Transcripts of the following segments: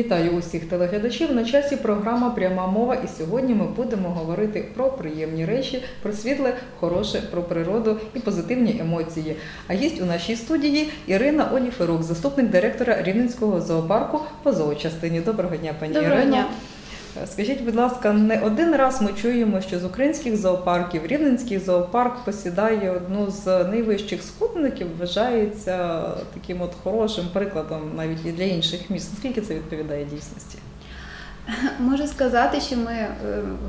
Вітаю усіх телеглядачів. На часі програма Пряма мова. І сьогодні ми будемо говорити про приємні речі, про світле, хороше, про природу і позитивні емоції. А гість у нашій студії Ірина Оліферук, заступник директора Рівненського зоопарку по зоочастині. Доброго дня, пані Доброго Ірино. дня. Скажіть, будь ласка, не один раз ми чуємо, що з українських зоопарків Рівненський зоопарк посідає одну з найвищих скутників, вважається таким от хорошим прикладом навіть і для інших міст. Наскільки це відповідає дійсності? Можу сказати, що ми е,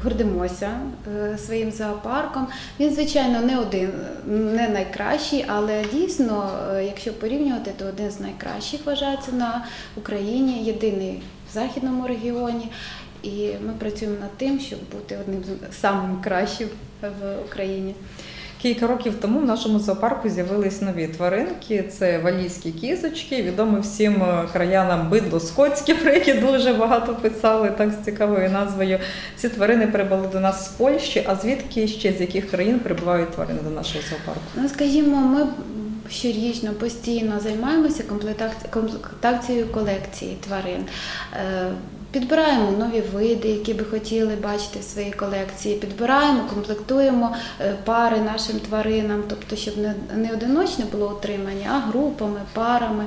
гордимося е, своїм зоопарком. Він, звичайно, не один, не найкращий, але дійсно, е, якщо порівнювати, то один з найкращих вважається на Україні, єдиний в західному регіоні. І ми працюємо над тим, щоб бути одним з самим кращим в Україні. Кілька років тому в нашому зоопарку з'явились нові тваринки. Це валійські кізочки, відоме всім е, краянам бидло скотське, про які дуже багато писали, так з цікавою назвою. Ці тварини прибули до нас з Польщі. А звідки ще з яких країн прибувають тварини до нашого зоопарку? Ну, скажімо, ми щорічно постійно займаємося комплектацією колекції тварин. Підбираємо нові види, які би хотіли бачити в своїй колекції. Підбираємо, комплектуємо е, пари нашим тваринам, тобто, щоб не, не одиночне було утримання, а групами, парами.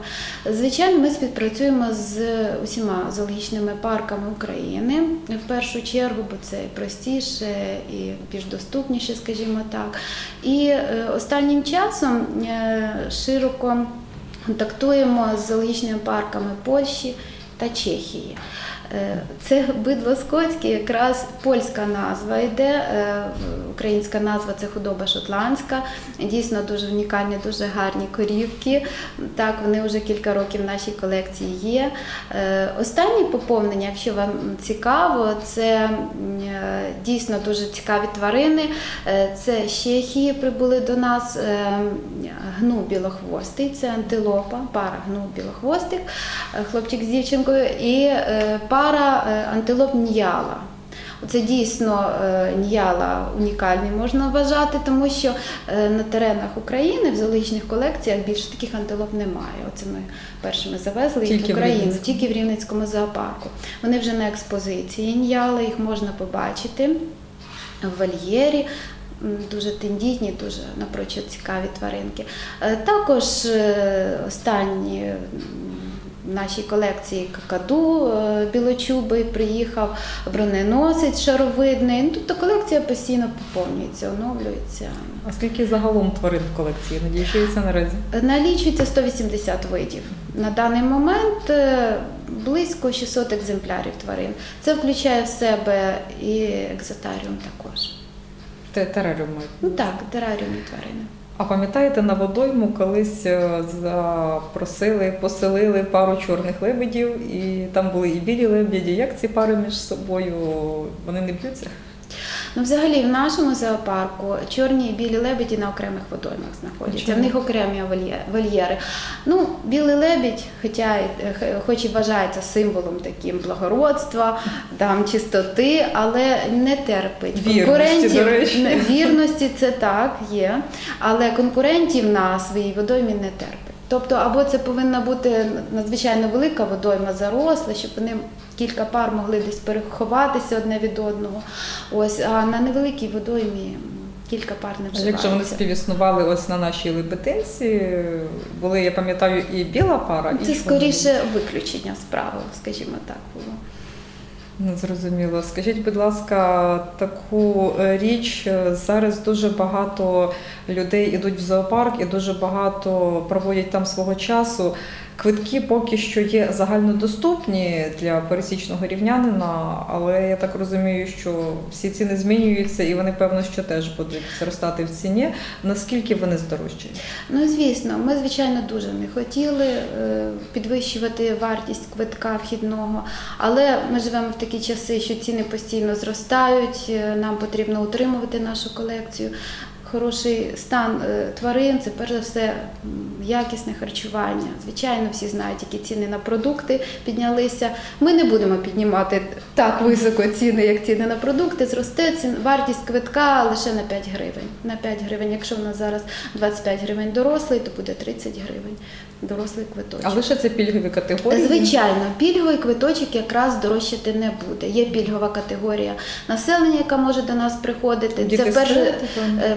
Звичайно, ми співпрацюємо з усіма зоологічними парками України в першу чергу, бо це простіше і більш доступніше, скажімо так. І е, останнім часом е, широко контактуємо з зоологічними парками Польщі та Чехії. Е, Це бидло скотське, якраз польська назва йде, е, українська назва це худоба шотландська. Дійсно дуже унікальні, дуже гарні корівки. Так, вони вже кілька років в нашій колекції є. Е, Останнє поповнення, якщо вам цікаво, це дійсно дуже цікаві тварини. Це з Чехії прибули до нас гну білохвостий, це антилопа, пара гну білохвостих, хлопчик з дівчинкою, і пара е, антилоп Ньяла. Це дійсно е, Ньяла унікальний можна вважати, тому що е, на теренах України в зоологічних колекціях більше таких антилоп немає. Оце ми першими завезли їх в в Україну, Рівненському. тільки в Рівненському зоопарку. Вони вже на експозиції Ньяли, їх можна побачити в вольєрі. Дуже тендітні, дуже напрочуд цікаві тваринки. Також останні в нашій колекції какаду е, білочубий приїхав, броненосець шаровидний. Ну, Тобто колекція постійно поповнюється, оновлюється. А скільки загалом тварин в колекції надійшується наразі? Налічується 180 видів. На даний момент е, близько 600 екземплярів тварин. Це включає в себе і екзотаріум також. Те- Тераріум мають. Ну так, тераріумні тварини. А пам'ятаєте, на водойму колись е, запросили, поселили пару чорних лебедів, і там були і білі лебеді. Як ці пари між собою вони не б'ються? Ну, взагалі, в нашому зоопарку чорні і білі лебеді на окремих водоймах знаходяться. Чому? В них окремі вольє- вольєри. Ну, білий лебідь, хоча хоч і вважається символом таким благородства, там чистоти, але не терпить Вірності, до речі. Вірності це так є, але конкурентів на своїй водоймі не терпить. Тобто, або це повинна бути надзвичайно велика водойма заросла, щоб вони кілька пар могли десь переховатися одне від одного. Ось, а на невеликій водоймі кілька пар не А вживається. Якщо вони співіснували ось на нашій лебединці, були, я пам'ятаю, і біла пара, і Це і скоріше виключення з правил, скажімо так, було. Не зрозуміло. Скажіть, будь ласка, таку е, річ е, зараз дуже багато людей ідуть в зоопарк і дуже багато проводять там свого часу. Квитки поки що є загальнодоступні для пересічного рівнянина, але я так розумію, що всі ціни змінюються і вони певно що теж будуть зростати в ціні. Наскільки вони здорожчають? Ну, звісно, ми, звичайно, дуже не хотіли е, підвищувати вартість квитка вхідного, але ми живемо в такі часи, що ціни постійно зростають, е, нам потрібно утримувати нашу колекцію. Хороший стан е, тварин це перш за все якісне харчування. Звичайно, всі знають, які ціни на продукти піднялися. Ми не будемо піднімати так високо ціни, як ціни на продукти. Зросте цін, вартість квитка лише на 5 гривень. На 5 гривень. Якщо в нас зараз 25 гривень дорослий, то буде 30 гривень дорослий квиточок. А лише це пільгові категорії? Звичайно, пільговий квиточок якраз дорожчати не буде. Є пільгова категорія населення, яка може до нас приходити. Діти це перш, е,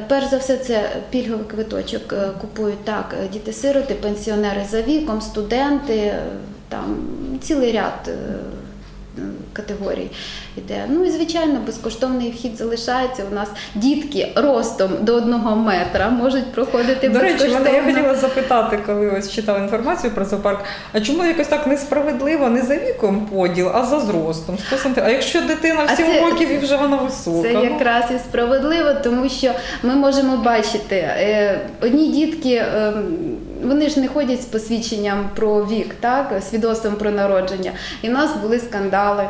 перш за все, це пільговий квиточок е, купують так е, діти-сироти, пенсіонери за віком, студенти, там цілий ряд. Категорій іде. Ну і звичайно, безкоштовний вхід залишається. У нас дітки ростом до одного метра можуть проходити До речі, мене я хотіла запитати, коли ось читала інформацію про зоопарк, а чому якось так несправедливо не за віком поділ, а за зростом? 100 см. А якщо дитина в А 7 це- років і вже вона висока? Це ну? якраз і справедливо, тому що ми можемо бачити, е, одні дітки, е, вони ж не ходять з посвідченням про вік, так, свідоцтвом про народження. І в нас були скандали,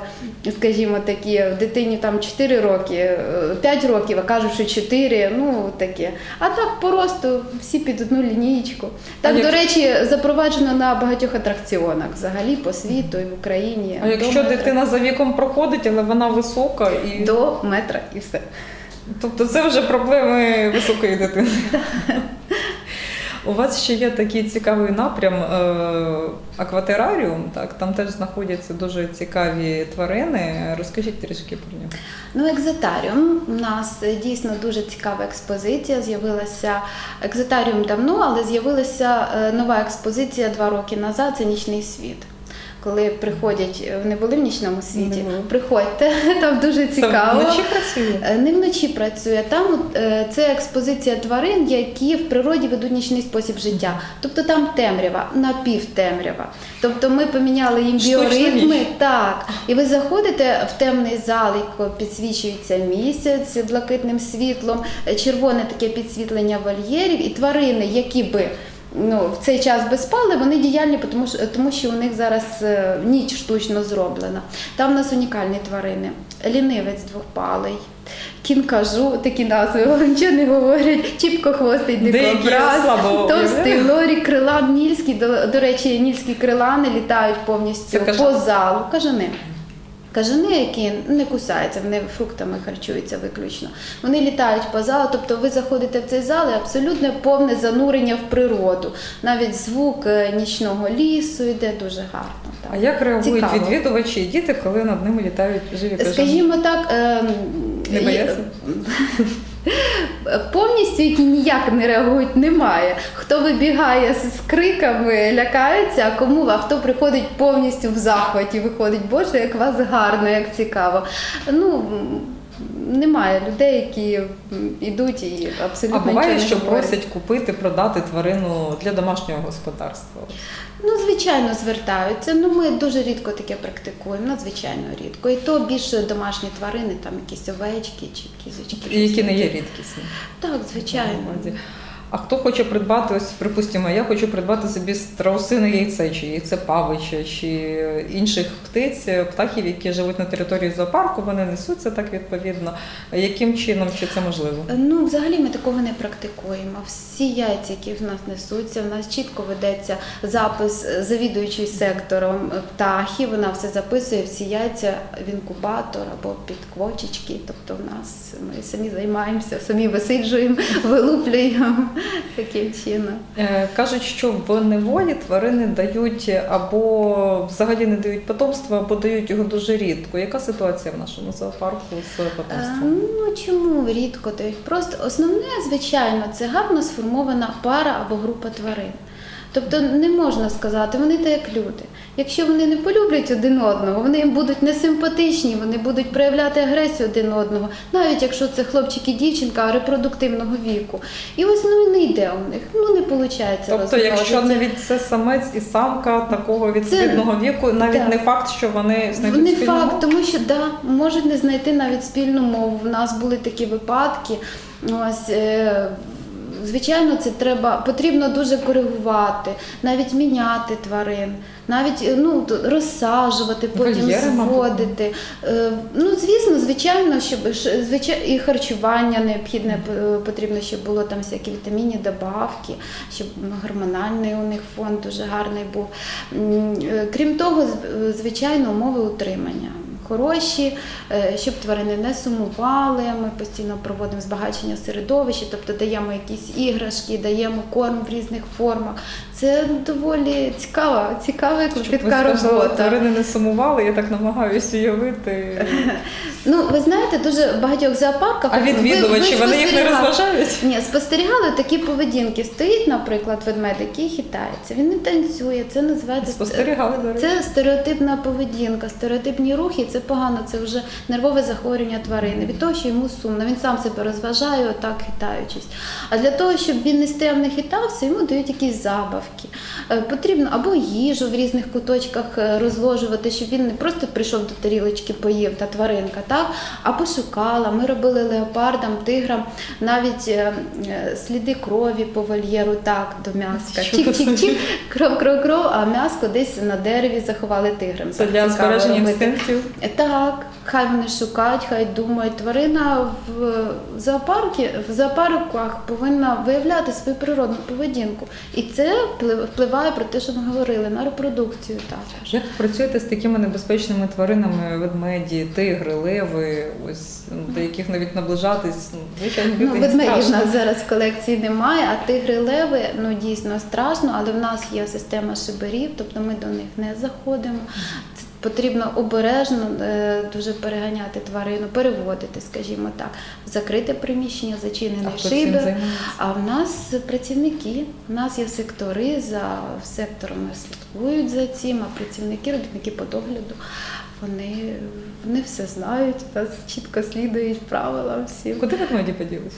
скажімо такі, в дитині там 4 роки, е, 5 років, а кажуть, що 4, ну таке. А так по росту всі під одну лінієчку. Так, А до як- речі, запроваджено на багатьох атракціонах взагалі по світу і в Україні. А якщо метра. дитина за віком проходить, але вона висока і до метра і все. тобто це вже проблеми високої дитини. У вас ще є такий цікавий напрям е, акватераріум, так там теж знаходяться дуже цікаві тварини. Розкажіть трішки про нього. Ну, екзотаріум. У нас е, дійсно дуже цікава експозиція. З'явилася екзотаріум давно, але з'явилася е, нова експозиція два роки назад. Це нічний світ. Коли приходять, е, вони були в нічному світі. Не. Приходьте, там дуже цікаво. Вночі працює? Е, Не вночі працює. Там е, це експозиція тварин, які в природі ведуть нічний спосіб життя. Тобто там темрява, напівтемрява. Тобто ми поміняли їм біоритми. Так. І ви заходите в темний зал, який підсвічується місяць блакитним світлом, червоне таке підсвітлення вольєрів, і тварини, які би. Ну, в цей час би спали, вони діяльні, тому що, тому що у них зараз е, ніч штучно зроблена. Там у нас унікальні тварини. Лінивець двохпалий, кінкажу, такі назви вам нічого не говорять, чіпкохвостий дикобраз, товстий лорі, крилан нільський. До, до речі, нільські крилани літають повністю по залу. Кажани. Кажани, які не кусаються, вони фруктами харчуються виключно. Вони літають по залу, тобто ви заходите в цей зал і абсолютно повне занурення в природу. Навіть звук е, нічного лісу йде дуже гарно. так. А як реагують Цікаво. відвідувачі і діти, коли над ними літають живі кажани? Скажімо так, Е Не бояться? Повністю, які ніяк не реагують, немає. Хто вибігає з, криками, лякається, а кому, а хто приходить повністю в захваті, виходить, Боже, як вас гарно, як цікаво. Ну, немає людей, які йдуть і абсолютно. А буває, нічого не що говорять. просять купити, продати тварину для домашнього господарства. Ну, звичайно, звертаються. Ну, ми дуже рідко таке практикуємо, надзвичайно рідко. І то більше домашні тварини, там якісь овечки чи кізочки. Які не є рідкісні. Так, звичайно. А хто хоче придбати, ось припустимо, я хочу придбати собі страусине яйце, чи яйце павича, чи інших птиць, птахів, які живуть на території зоопарку, вони несуться так відповідно. Яким чином чи це можливо? Ну, взагалі ми такого не практикуємо. Всі яйця, які в нас несуться, в нас чітко ведеться запис завідуючий сектором птахів. Вона все записує, всі яйця в інкубатор або під квочечки. Тобто, в нас ми самі займаємося, самі висиджуємо, вилуплюємо таким чином. Е, Кажуть, що в неволі тварини дають або взагалі не дають потомства, або дають його дуже рідко. Яка ситуація в нашому зоопарку з Е, потомством? Ну чому рідко дають? Просто основне, звичайно, це гарно сформована пара або група тварин. Тобто не можна сказати, вони так як люди. Якщо вони не полюблять один одного, вони їм будуть несимпатичні, вони будуть проявляти агресію один одного, навіть якщо це хлопчик і дівчинка репродуктивного віку. І ось ну не йде у них, ну не виходить. Тобто, якщо навіть це самець і самка такого відповідного віку, навіть так. не факт, що вони знайдуть Не спільну факт, мову? тому що да, можуть не знайти навіть спільну мову. В нас були такі випадки. Ось, е, звичайно, це треба потрібно дуже коригувати, навіть міняти тварин, навіть е, ну, розсаджувати, потім зводити. Е, Ну, звісно, звичайно, щоб звичай, і харчування необхідне п- потрібно, щоб було там всякі вітамінні добавки, щоб гормональний у них фон дуже гарний був. Е, Крім того, звичайно, умови утримання. Хороші, е, щоб тварини не сумували. Ми постійно проводимо збагачення середовища, тобто даємо якісь іграшки, даємо корм в різних формах. Це доволі цікава, цікава і клопітка робота. тварини не сумували, я так намагаюся уявити. Ну, ви знаєте, дуже в багатьох зоопарках А відвідувачі, ви вони їх не розважають? Ні, спостерігали такі поведінки. Стоїть, наприклад, ведмедик, який хитається, він не танцює, це називається Спостерігали, до речі. Це стереотипна поведінка, стереотипні рухи, це погано, це вже нервове захворювання тварини. Від того, що йому сумно, він сам себе розважає, отак хитаючись. А для того, щоб він не не хитався, йому дають якісь забавки. Е, Потрібно або їжу в різних куточках е, розложувати, щоб він не просто прийшов до тарілочки, поїв та тваринка, так? а пошукала. Ми робили леопардам, тиграм навіть е, сліди крові по вольєру, так, до м'яска. Що Чик-чик-чик, кров, кров, кров, а м'яско десь на дереві заховали тиграм. Це для збереження інстинктів. Так, хай вони шукають, хай думають. Тварина в зоопаркі, в зоопарках повинна виявляти свою природну поведінку. І це впливає про те, що ми говорили, на репродукцію також. Як працюєте з такими небезпечними тваринами, ведмеді, тигри, леви, ось ну, до яких навіть наближатись, ну, Ну, ведмедів в нас зараз в колекції немає, а тигри леви ну дійсно страшно, але в нас є система шиберів, тобто ми до них не заходимо. Потрібно обережно е, дуже переганяти тварину, переводити, скажімо так, в закрите приміщення, зачинений шибер. А в нас працівники, в нас є сектори, за секторами слідкують за цим, а працівники, робітники по догляду, вони, вони все знають, нас чітко слідують правилам всім. Куди ведмеді поділись?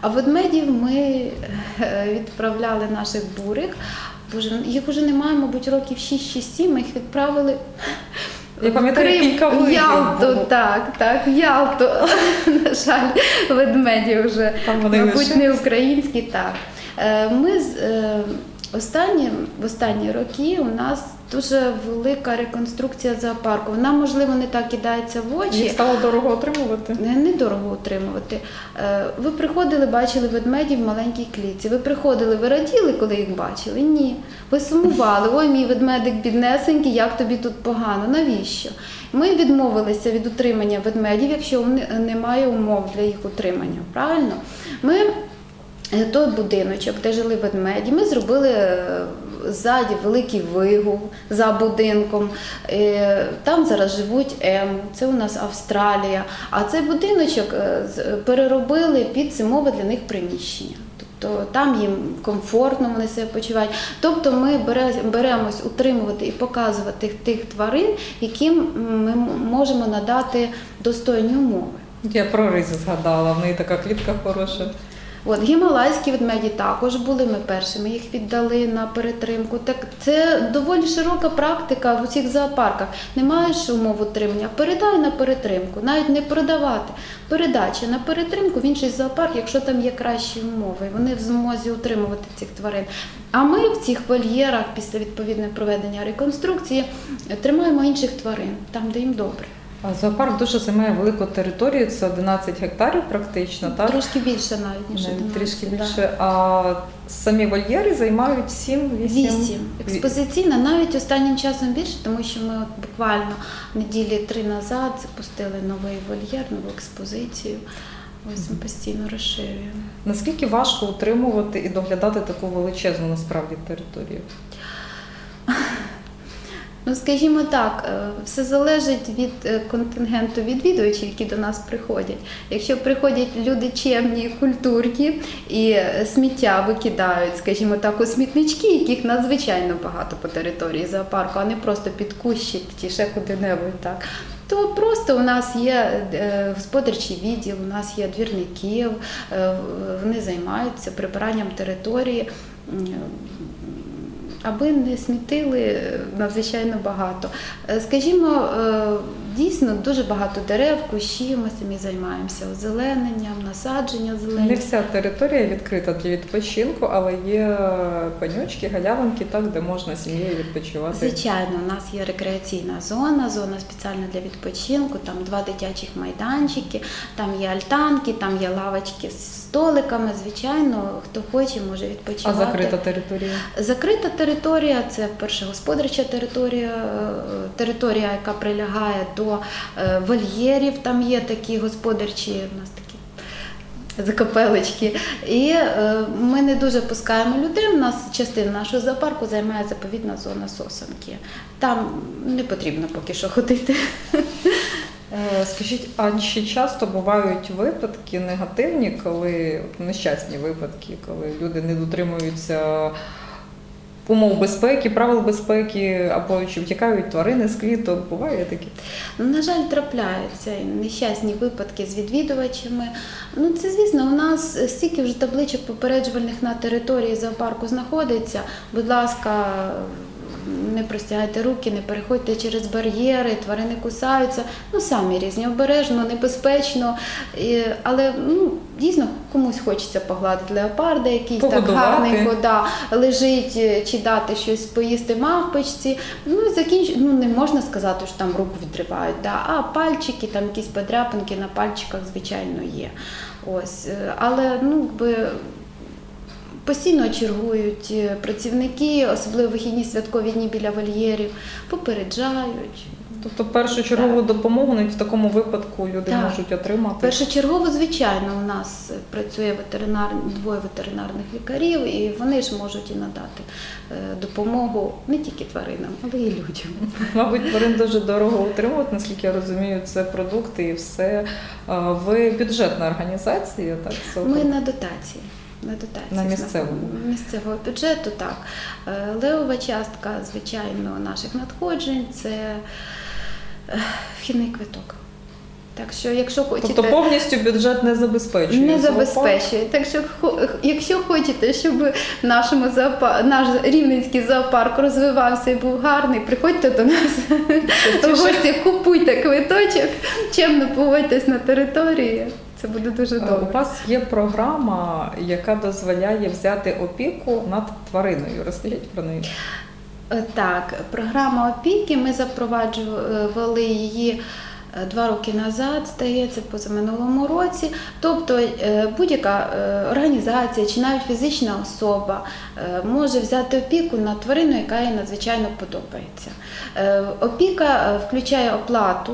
А ведмедів ми е, відправляли наших бурих. Боже, їх вже немає, мабуть, років 6 чи 7, ми їх відправили. Я пам'ятаю, Крим, кілька в Ялту, було. так, так, Ялту. На жаль, ведмеді вже, Там вони мабуть, лише. не українські, так. Е, Ми з е, останні, в останні роки у нас дуже велика реконструкція зоопарку. Вона, можливо, не так кидається в очі. Їх стало дорого отримувати. Не- Недорого утримувати. Е, Ви приходили, бачили ведмедів в маленькій клітці. Ви приходили, ви раділи, коли їх бачили? Ні. Ви сумували, ой, мій ведмедик біднесенький, як тобі тут погано. Навіщо? Ми відмовилися від утримання ведмедів, якщо немає умов для їх утримання. Правильно? Ми той будиночок, де жили ведмеді, ми зробили е, ззаді великий вигул за будинком. Е, Там зараз живуть ему, це у нас Австралія. А цей будиночок е, переробили під зимове для них приміщення. Тобто там їм комфортно, вони себе почувають. Тобто ми беремось утримувати і показувати тих тварин, яким ми можемо надати достойні умови. Я про ризи згадала, в неї така клітка хороша. От гімалайські ведмеді також були. Ми першими їх віддали на перетримку. Так це доволі широка практика в усіх зоопарках. Не маєш умов утримання, передай на перетримку, навіть не продавати. Передача на перетримку в інший зоопарк, якщо там є кращі умови, вони в змозі утримувати цих тварин. А ми в цих вольєрах після відповідного проведення реконструкції тримаємо інших тварин там, де їм добре. Зоопарк дуже займає велику територію, це 11 гектарів практично, так? Трошки більше навіть ніж 11, трішки да. більше. А самі вольєри займають 7-8 Вісім. Експозиційна навіть останнім часом більше, тому що ми от буквально неділі три назад запустили новий вольєр, нову експозицію. Ось ми постійно розширюємо. Наскільки важко утримувати і доглядати таку величезну насправді територію? Ну, скажімо так, е, все залежить від е, контингенту відвідувачів, які до нас приходять. Якщо приходять люди чемні, культурні і е, сміття викидають, скажімо так, у смітнички, яких надзвичайно багато по території зоопарку, а не просто під кущі чи ще куди-небудь так. То просто у нас є господарчий відділ, у нас є двірників, вони займаються прибиранням території. Аби не смітили надзвичайно багато. Е, Скажімо, е, дійсно дуже багато дерев, кущів, ми самі займаємося озелененням, насадження Не вся територія відкрита для відпочинку, але є панючки, галявинки, так, де можна сім'єю відпочивати. Звичайно, у нас є рекреаційна зона, зона спеціальна для відпочинку, там два дитячих майданчики, там є альтанки, там є лавочки з столиками. Звичайно, хто хоче, може А відпочивати. закрита територія? Закрита територія це перша господарча територія, е, територія, яка прилягає до е, вольєрів, там є такі господарчі, у нас такі закапелечки. І е, ми не дуже пускаємо людей. У нас частина нашого зоопарку займає заповідна зона сосенки. Там не потрібно поки що ходити. Е, Скажіть, а чи часто бувають випадки негативні, коли нещасні випадки, коли люди не дотримуються умов безпеки, правил безпеки, або чи втікають тварини з кліток? Буває такі? Ну, На жаль, трапляються нещасні випадки з відвідувачами. Ну, це звісно, у нас стільки вже табличок попереджувальних на території зоопарку знаходиться. Будь ласка, не простягайте руки, не переходьте через бар'єри, тварини кусаються. Ну, самі різні, обережно, небезпечно. І, але ну, дійсно комусь хочеться погладити леопарда, який так гарненько да, лежить, е, чи дати щось поїсти мавпочці. Ну, закінч... ну, не можна сказати, що там руку відривають, да, а пальчики, там якісь подряпинки на пальчиках, звичайно, є. Ось. е, Але ну, якби, постійно чергують е, працівники, особливо вихідні святкові дні біля вольєрів, попереджають. Тобто першу чергову допомогу навіть в такому випадку люди Так. можуть отримати. Першочергово, звичайно, у нас працює ветеринар, двоє ветеринарних лікарів, і вони ж можуть і надати е, допомогу не тільки тваринам, але й людям. Мабуть, тварин дуже дорого утримувати, наскільки я розумію, це продукти і все. Ви бюджетна організація, так? Ми на дотації. На дотації На місцевому. місцевого бюджету, так. Е, Левова частка, звичайно, наших надходжень це е, вхідний квиток. Так що, якщо хочете. Тобто повністю бюджет не забезпечує. Не забезпечує. Так що, якщо хочете, щоб нашому зоопа... наш рівненський зоопарк розвивався і був гарний, приходьте до нас в гості, купуйте квиточок, чемно поводьтесь на території. Це буде дуже Е, У вас є програма, яка дозволяє взяти опіку над твариною. Розкажіть про неї. Е, Так, програма опіки. Ми запроваджували її е, два роки назад, здається, позаминулому році. Тобто е, будь-яка організація чи навіть фізична особа може взяти опіку на тварину, яка їй надзвичайно подобається. Опіка включає оплату.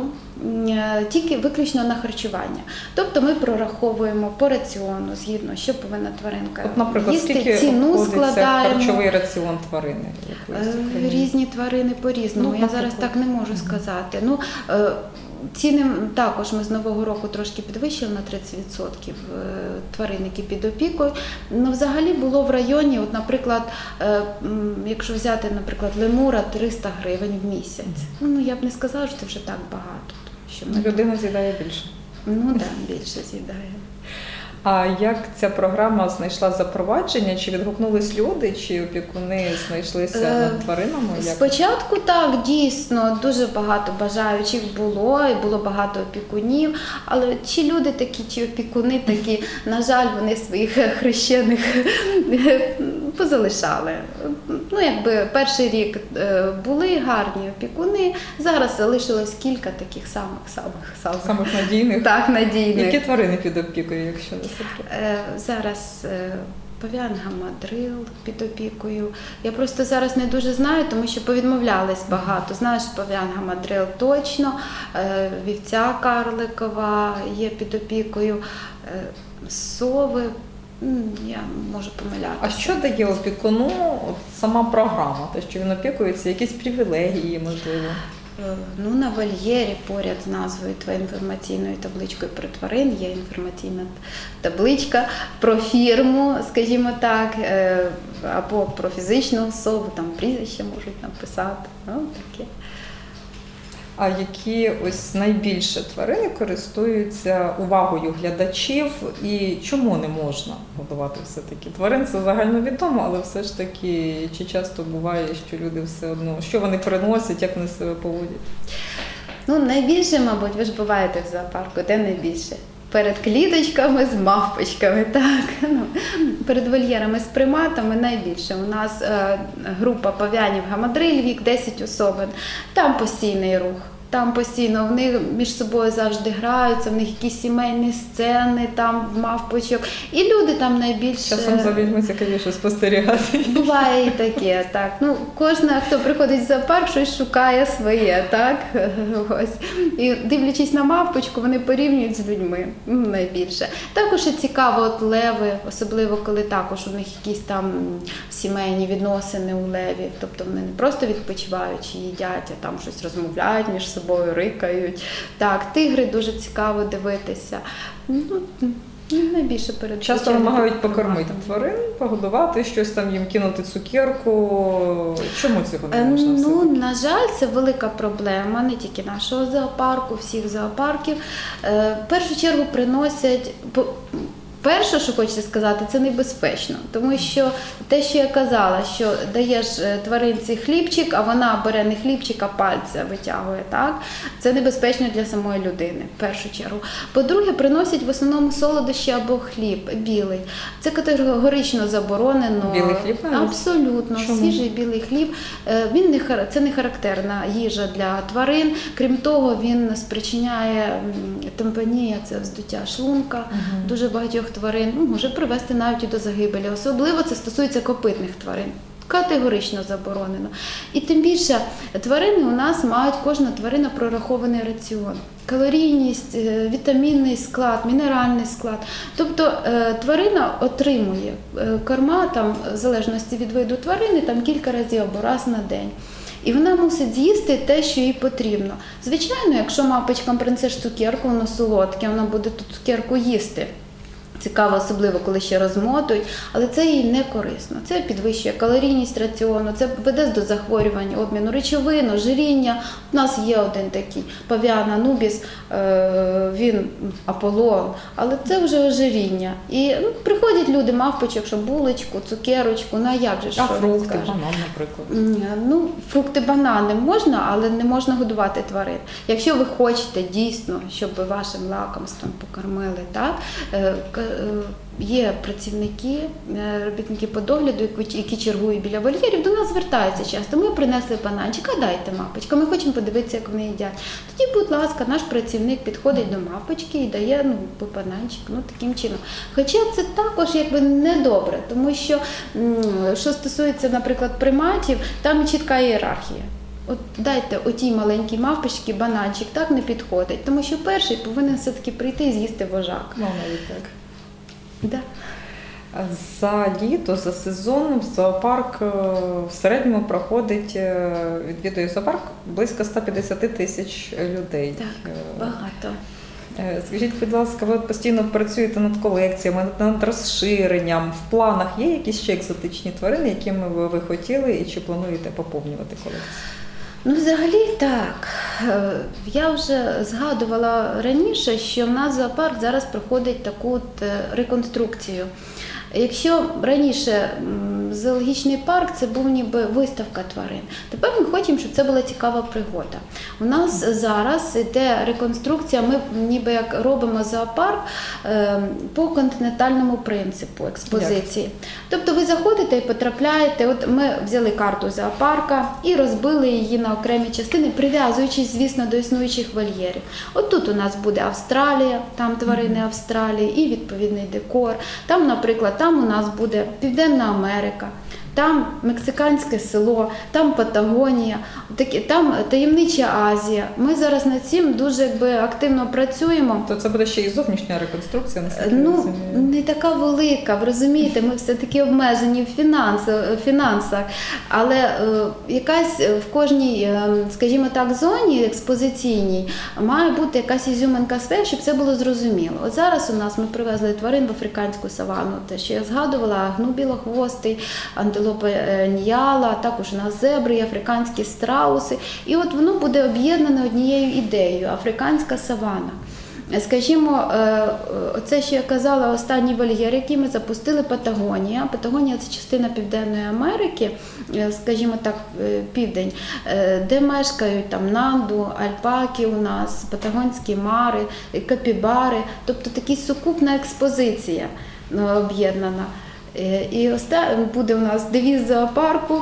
Е, Тільки виключно на харчування. Тобто ми прораховуємо по раціону, згідно, що повинна тваринка От, наприклад, їсти, скільки ціну складаємо. харчовий раціон тварини? Е? Різні тварини по-різному. Ну, Я зараз так не можу сказати. Ну, е, ціни також ми з нового року трошки підвищили на 30% е, тварин, які під опікою. Ну, взагалі було в районі, от, наприклад, якщо взяти, наприклад, лемура 300 гривень в місяць. Ну, я б не сказала, що це вже так багато. Що ми, Людина з'їдає більше. ну, да, більше з'їдає. А як ця програма знайшла запровадження? Чи відгукнулись люди, чи опікуни знайшлися Е, над тваринами? Як? Спочатку так, дійсно, дуже багато бажаючих було, і було багато опікунів. Але чи люди такі, чи опікуни такі, на жаль, вони своїх хрещених позалишали. Ну, якби перший рік е, були гарні опікуни, зараз залишилось кілька таких самих самих самих Самих надійних? так надійних. Які тварини під опікою, якщо не секрет? Зараз е, павіан гамадрил під опікою. Я просто зараз не дуже знаю, тому що повідмовлялись багато. Знаєш, павіан гамадрил точно, е, вівця карликова є під опікою, сови. Я можу А що дає опікуну сама програма? Те, що він опікується, якісь привілегії, можливо? Е, Ну, на вольєрі поряд з назвою та інформаційною табличкою про тварин є інформаційна табличка про фірму, скажімо так, е, або про фізичну особу, там прізвище можуть написати. Ну, таке. А які ось найбільше тварини користуються увагою глядачів і чому не можна годувати все-таки тварин? Це загальновідомо, але все ж таки чи часто буває, що люди все одно, що вони приносять, як вони себе поводять? Ну, найбільше, мабуть, ви ж буваєте в зоопарку, де найбільше? Перед кліточками з мавпочками, так. Ну, перед вольєрами з приматами найбільше. У нас е, група пав'янів гамадриль, вік 10 особин. Там постійний рух. Там постійно вони між собою завжди граються, в них якісь сімейні сцени, там мавпочок. І люди там найбільше Часом за людьми цікавіше спостерігати. буває і таке. Так ну кожна, хто приходить в зоопарк, щось шукає своє, так ось і дивлячись на мавпочку, вони порівнюють з людьми ну, найбільше. Також і цікаво, от леви, особливо коли також у них якісь там сімейні відносини у левів, тобто вони не просто відпочивають чи їдять, а там щось розмовляють між собою, рикають. Так, тигри дуже цікаво дивитися. Ну, найбільше перед Часто звичайно, намагають покормити тварин, погодувати щось там їм кинути цукерку. Чому цього не можна? Ну, все-таки? на жаль, це велика проблема не тільки нашого зоопарку, всіх зоопарків. Е, В першу чергу приносять. Перше, що хочеться сказати, це небезпечно, тому що те, що я казала, що даєш е, тваринці хлібчик, а вона бере не хлібчик, а пальця витягує, так це небезпечно для самої людини. В першу чергу. По-друге, приносять в основному солодощі або хліб білий. Це категорично заборонено. Білий хліб абсолютно Чому? свіжий білий хліб. Е, Він не це не характерна їжа для тварин. Крім того, він спричиняє м, темпанія, це вздуття шлунка Мгм. дуже багатьох тварин. Ну, може привести навіть і до загибелі. Особливо це стосується копитних тварин. Категорично заборонено. І тим більше тварини у нас мають кожна тварина прорахований раціон. Калорійність, е, вітамінний склад, мінеральний склад. Тобто е, тварина отримує е, корма там, в залежності від виду тварини, там кілька разів або раз на день. І вона мусить з'їсти те, що їй потрібно. Звичайно, якщо мапочкам принесеш цукерку, воно солодке, вона буде ту цукерку їсти. Цікаво, особливо коли ще розмотують, але це їй не корисно. Це підвищує калорійність раціону, це веде до захворювань, обміну речовин, ожиріння. У нас є один такий павіана нубіс, е, він Аполлон, але це вже ожиріння. І ну, приходять люди, мавпочок, що булочку, цукерочку, ну а як же А що фрукти, банан, наприклад. Ну, фрукти, банани можна, але не можна годувати тварин. Якщо ви хочете дійсно, щоб вашим лакомством покормили, так е, є працівники, е, робітники по догляду, які- чергують біля вольєрів, до нас звертаються часто. Ми принесли бананчик, а дайте мапочка. Ми хочемо подивитися, як вони їдять. Тоді, будь ласка, наш працівник підходить до мапочки і дає ну, бананчик, ну таким чином. Хоча це також якби недобре, тому що що стосується, наприклад, приматів, там чітка ієрархія. От дайте отій маленькій мавпочці бананчик, так не підходить, тому що перший повинен все-таки прийти і з'їсти вожак. Навіть так. Да. За літо, за сезон в зоопарк е, в середньому проходить, е, відвідує зоопарк близько 150 тисяч людей. Так, Е, багато. Скажіть, будь ласка, ви постійно працюєте над колекціями, над- розширенням. В планах є якісь ще екзотичні тварини, якими ви хотіли і чи плануєте поповнювати колекцію? Ну, взагалі так. Е, Я вже згадувала раніше, що в нас зоопарк зараз проходить таку от е, реконструкцію. Якщо раніше зоологічний парк це був ніби виставка тварин, тепер ми хочемо, щоб це була цікава пригода. У нас зараз іде реконструкція, ми ніби як робимо зоопарк е, по континентальному принципу експозиції. Тобто ви заходите і потрапляєте. От ми взяли карту зоопарка і розбили її на окремі частини, прив'язуючись, звісно, до існуючих вольєрів. От тут у нас буде Австралія, там тварини Австралії, і відповідний декор. Там, наприклад, там у нас буде Південна Америка. Там мексиканське село, там Патагонія, такі, там таємнича Азія. Ми зараз над цим дуже якби, активно працюємо. То це буде ще і зовнішня реконструкція, наскільки Ну, не така велика, ви розумієте, ми все-таки обмежені в фінансах, фінансах. але е, якась е, в кожній, е, скажімо так, зоні експозиційній має бути якась ізюминка своя, щоб це було зрозуміло. От зараз у нас ми привезли тварин в африканську савану, те, що я згадувала, гну білохвостий, антилопа ніяла, також у нас зебри, африканські страуси. І от воно буде об'єднане однією ідеєю африканська савана. Скажімо, е, оце, що я казала, останній вольєр, який ми запустили Патагонія. Патагонія це частина Південної Америки, е, скажімо так, е, південь, де мешкають там нанду, альпаки у нас, патагонські мари, капібари, тобто така сукупна експозиція об'єднана. Е, І оста- буде у нас девіз зоопарку.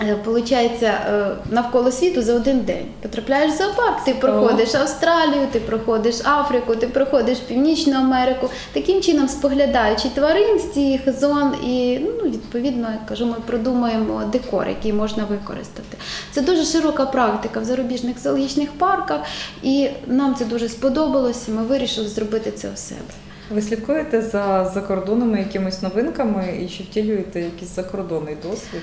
е, Получається, е, навколо світу за один день. Потрапляєш в зоопарк, ти проходиш Австралію, ти проходиш Африку, ти проходиш Північну Америку. Таким чином, споглядаючи тварин з цих зон, і ну, відповідно, я кажу, ми продумуємо декор, який можна використати. Це дуже широка практика в зарубіжних зоологічних парках, і нам це дуже сподобалося. Ми вирішили зробити це у себе. Ви слідкуєте за закордонними якимись новинками і чи втілюєте якийсь закордонний досвід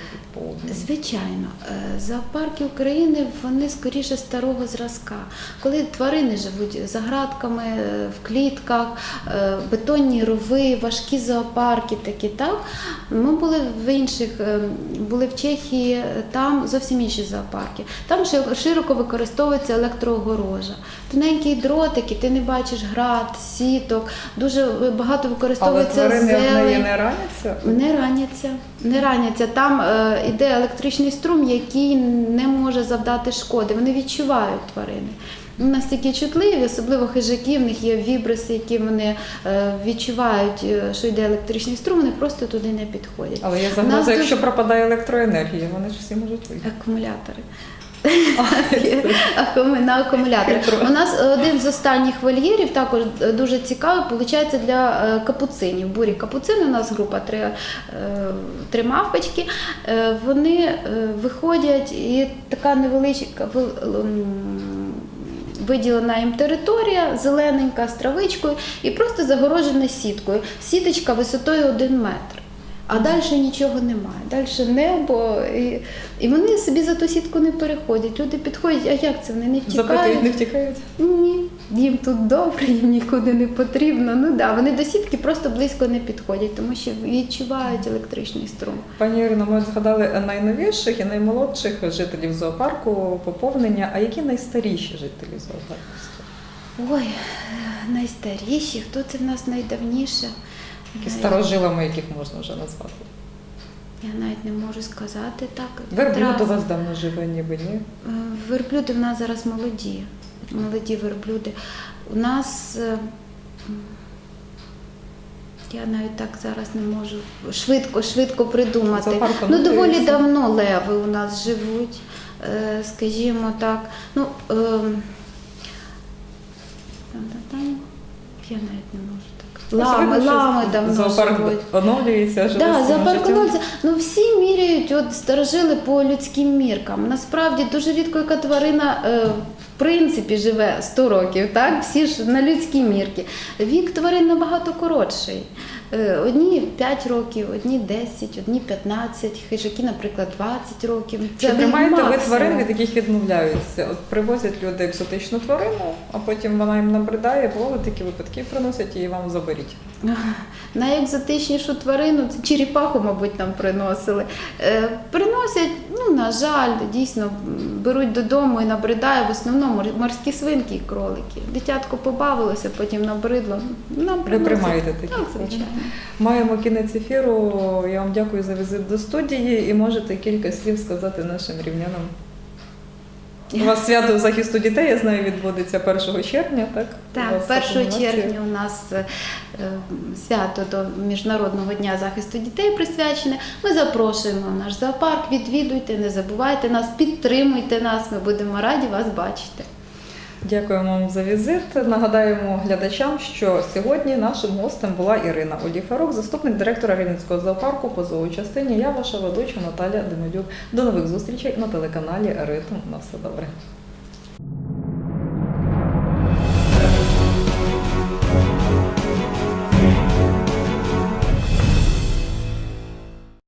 від? Звичайно, Е, зоопарки України вони скоріше старого зразка. Коли тварини живуть за градками, е, в клітках, е, бетонні рови, важкі зоопарки, такі так. Ми були в інших, були в Чехії, там зовсім інші зоопарки. Там ши- широко використовується електроогорожа. Тоненькі дротики, ти не бачиш град, сіток, дуже багато Але використовується тварини в неї не раняться? Не раняться, не раняться. Там е, іде електричний струм, який не може завдати шкоди. Вони відчувають тварини. Вони Настільки чутливі, особливо хижаки, в них є вібриси, які вони е, відчувають, е, що йде електричний струм, вони просто туди не підходять. Але є Нас загроза, дуже- якщо пропадає електроенергія, вони ж всі можуть вийти. Акумулятори. На акумуляторах. Хитро. У нас один з останніх вольєрів також е, дуже цікавий, виходить для е, капуцинів. Бурі капуцини, у нас група три, е, три мавпочки. Вони виходять і така невеличка виділена їм територія, зелененька з травичкою і просто загорожена сіткою. Сіточка висотою один метр. А далі нічого немає. Далі небо. І, і вони собі за ту сітку не переходять. Люди підходять, а як це вони не Запитують, втікають? не втікають? Ні, їм тут добре, їм нікуди не потрібно. Ну да, вони до сітки просто близько не підходять, тому що відчувають електричний струм. Пані Ірино, ми згадали найновіших і наймолодших жителів зоопарку поповнення. А які найстаріші жителі зоопарку? Ой, найстаріші, хто це в нас найдавніше? Які старожилами, яких можна вже назвати? Я навіть не можу сказати так. Верблюд у вас давно живе, ніби ні. Е, Верблюди в нас зараз молоді. Молоді верблюди. У нас. е, Я навіть так зараз не можу швидко, швидко придумати. Ну, доволі давно леви у нас живуть, е, скажімо так. Ну, ем, я навіть не можу. Лами, лами там зоопарк живуть. оновлюється, живе Да, своїм зоопарк життям. оновлюється. Ну всі міряють, от старожили по людським міркам. Насправді дуже рідко яка тварина е, в принципі живе 100 років, так? Всі ж на людські мірки. Вік тварин набагато коротший. Е, Одні 5 років, одні 10, одні 15, хижаки, наприклад, 20 років. Чи Це тримаєте ви тварин, від яких відмовляються? От привозять люди екзотичну тварину, а потім вона їм набридає, бували такі випадки, приносять її вам заберіть. Найекзотичнішу тварину черепаху, мабуть, нам приносили. Е, приносять, ну, на жаль, дійсно беруть додому і набридає в основному морські свинки і кролики. Дитятко побавилося, потім набридло. Нам Ви приймаєте такі Так, звичайно. Маємо кінець ефіру. Я вам дякую за візит до студії і можете кілька слів сказати нашим рівнянам. У вас свято захисту дітей, я знаю, відбудеться 1 червня, так? Так, 1 червня у нас е, свято до Міжнародного дня захисту дітей присвячене. Ми запрошуємо в наш зоопарк. Відвідуйте, не забувайте нас, підтримуйте нас. Ми будемо раді вас бачити. Дякуємо вам за візит. Нагадаємо глядачам, що сьогодні нашим гостем була Ірина Оліферук, заступник директора Рівненського зоопарку по зоочастині. Я ваша ведуча Наталя Демидюк. До нових зустрічей на телеканалі Ритм. На все добре.